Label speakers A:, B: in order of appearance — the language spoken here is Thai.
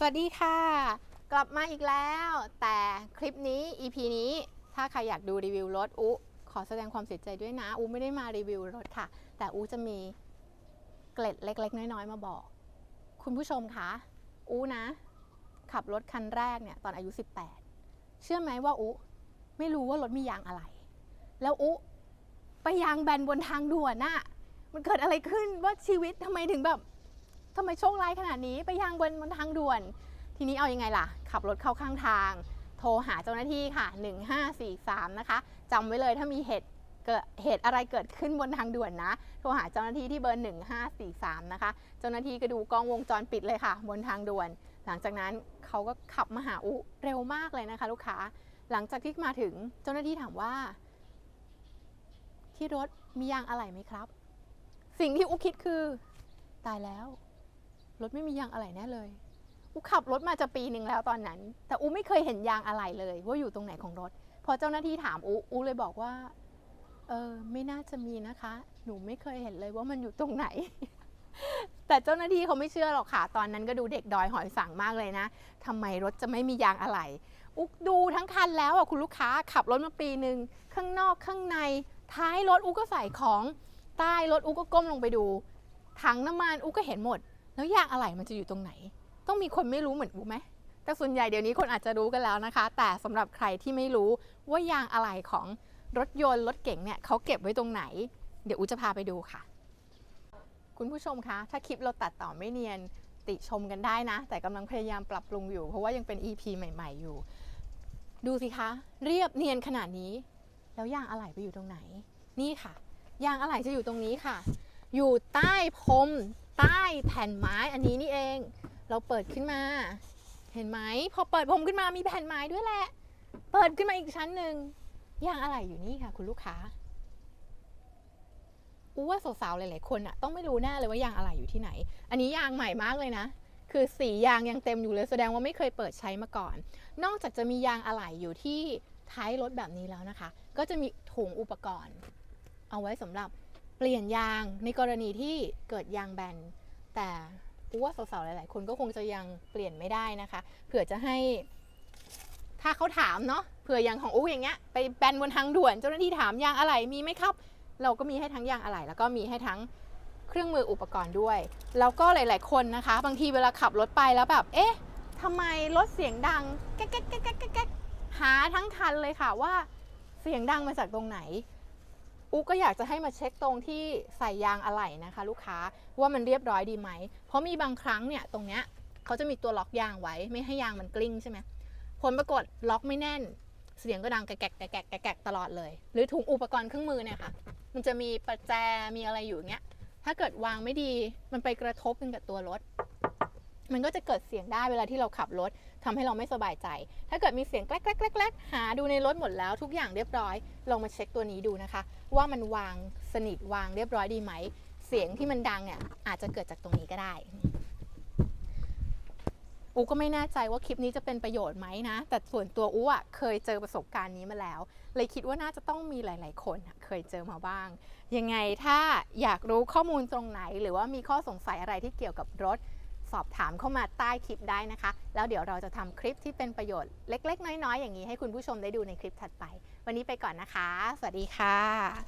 A: สวัสดีค่ะ กลับมาอีกแล้ว แต่คลิปนี้ EP นี้ถ้าใครอยากดูรีวิวรถอุขอแสดงความเสียใจด้วยนะอุไม่ได้มารีวิวรถค่ะ แต่อุจะมีเกล็ดเล็ก ๆ น้อย ๆ มาบอก คุณผู้ชมคะอุนะ ขับรถคันแรกเนี่ยตอนอายุ 18 เชื่อไหมว่าอุไม่รู้ว่ารถมียางอะไร แล้วอุไปยางแบนบนทางด่วนน่ะ มันเกิดอะไรขึ้นว่าชีวิตทำไมถึงแบบ ทำไมโชคร้ายขนาดนี้ไปยางบนบนทางด่วน ทีนี้เอายังไงล่ะ ขับรถเข้าข้างทาง โทรหาเจ้าหน้าที่ค่ะ 1543 นะคะจำไว้เลยถ้ามีเหตุเกิดเหตุอะไรเกิดขึ้นบนทางด่วนนะ โทรหาเจ้าหน้าที่ที่เบอร์ 1543 นะคะ เจ้าหน้าที่ก็ดูกล้องวงจรปิดเลยค่ะ บนทางด่วน หลังจากนั้นเขาก็ขับมาหาอุเร็วมากเลยนะคะ ลูกค้า หลังจากที่มาถึงเจ้าหน้าที่ถามว่า ที่รถมียางอะไหล่ไหมครับ สิ่งที่อุคิดคือ ตายแล้ว รถไม่มียางอะไหล่แน่เลยอูขับรถมาจะปีหนึ่งแล้วตอนนั้น แต่อูไม่เคยเห็นยางอะไหล่เลย ว่าอยู่ตรงไหนของรถ พอเจ้าหน้าที่ถามอูอูเลยบอกว่า เออไม่น่าจะมีนะคะ หนูไม่เคยเห็นเลยว่ามันอยู่ตรงไหน แต่เจ้าหน้าที่เขาไม่เชื่อหรอกค่ะ ตอนนั้นก็ดูเด็กดอยหอยสั่งมากเลยนะทำไมรถจะไม่มียางอะไหล่อุกดูทั้งคันแล้วอะคุณลูกค้าขับรถมาปีหนึ่งข้างนอกข้างใน ท้ายรถอุกก็ใส่ของใต้รถอุกก็ก้มลงไปดูถังน้ำมันอุกก็เห็นหมด แล้วยางอะไหล่มันจะอยู่ตรงไหน ต้องมีคนไม่รู้เหมือนอูไหมแต่ส่วนใหญ่เดี๋ยวนี้คนอาจจะรู้กันแล้วนะคะ แต่สำหรับใครที่ไม่รู้ว่ายางอะไหล่ของรถยนต์รถเก๋งเนี่ยเขาเก็บไว้ตรงไหน เดี๋ยวอูจะพาไปดูค่ะ คุณผู้ชมคะ ถ้าคลิปเราตัดต่อไม่เนียนติชมกันได้นะ แต่กำลังพยายามปรับปรุงอยู่ เพราะว่ายังเป็น EP ใหม่ ๆอยู่ ดูสิคะ เรียบเนียนขนาดนี้ แล้วยางอะไหล่ไปอยู่ตรงไหน นี่ค่ะ ยางอะไหล่จะอยู่ตรงนี้ค่ะ อยู่ใต้พรม ใต้แผ่นไม้อันนี้นี่เอง เราเปิดขึ้นมา เห็นไหมพอเปิดพรมขึ้นมามีแผ่นไม้ด้วยแหละ เปิดขึ้นมาอีกชั้นหนึ่งยางอะไหล่อยู่นี่ค่ะ คุณลูกค้าอู้ว่าสาวๆหลายๆคนอะต้องไม่รู้แน่เลยว่ายางอะไหล่อยู่ที่ไหน อันนี้ยางใหม่มากเลยนะ คือสียางยังเต็มอยู่เลยแสดงว่าไม่เคยเปิดใช้มาก่อน นอกจากจะมียางอะไหล่อยู่ที่ท้ายรถแบบนี้แล้วนะคะ ก็จะมีถุงอุปกรณ์ เอาไว้สำหรับ เปลี่ยนยางในกรณีที่เกิดยางแบน แต่กูว่าสาวๆหลายๆ คนก็คงจะยังเปลี่ยนไม่ได้นะคะ เผื่อจะให้ ถ้าเขาถามเนาะเผื่ออย่างของอู้อย่างเงี้ยไปแบนบนทางด่วนเจ้าหน้าที่ถามยางอะไหล่มีไหมครับ เราก็มีให้ทั้งยางอะไหล่แล้วก็มีให้ทั้งเครื่องมืออุปกรณ์ด้วย แล้วก็หลาย ๆ คนนะคะ บางทีเวลาขับรถไปแล้วแบบ เอ๊ะทำไมรถเสียงดังแก๊กแก๊กแก๊กแก๊กแก๊กหาทั้งคันเลยค่ะว่าเสียงดังมาจากตรงไหน อูก็อยากจะให้มาเช็คตรงที่ใส่ยางอะไหล่นะคะ ลูกค้าว่ามันเรียบร้อยดีไหม เพราะมีบางครั้งเนี่ยตรงเนี้ยเขาจะมีตัวล็อกยางไว้ ไม่ให้ยางมันกลิ้งใช่ไหมผลปรากฏล็อกไม่แน่น เสียงก็ดังแกะแกะแกะแกะแกแกตลอดเลย หรือถุงอุปกรณ์เครื่องมือเนี่ยค่ะ มันจะมีประแจมีอะไรอยู่อย่างเงี้ยถ้าเกิดวางไม่ดีมันไปกระทบกันกับตัวรถ มันก็จะเกิดเสียงได้เวลาที่เราขับรถทำให้เราไม่สบายใจ ถ้าเกิดมีเสียงแกล้กแกลกแกลกหาดูในรถหมดแล้วทุกอย่างเรียบร้อย ลองมาเช็คตัวนี้ดูนะคะ ว่ามันวางสนิทวางเรียบร้อยดีไหม เสียงที่มันดังเนี่ยอาจจะเกิดจากตรงนี้ก็ได้ อูก็ไม่แน่ใจว่าคลิปนี้จะเป็นประโยชน์ไหมนะ แต่ส่วนตัวอูอะเคยเจอประสบการณ์นี้มาแล้ว เลยคิดว่าน่าจะต้องมีหลาย ๆ คนเคยเจอมาบ้าง ยังไงถ้าอยากรู้ข้อมูลตรงไหน หรือว่ามีข้อสงสัยอะไรที่เกี่ยวกับรถ สอบถามเข้ามาใต้คลิปได้นะคะ แล้วเดี๋ยวเราจะทำคลิปที่เป็นประโยชน์เล็ก ๆ น้อย ๆ อย่างนี้ให้คุณผู้ชมได้ดูในคลิปถัดไป วันนี้ไปก่อนนะคะ สวัสดีค่ะ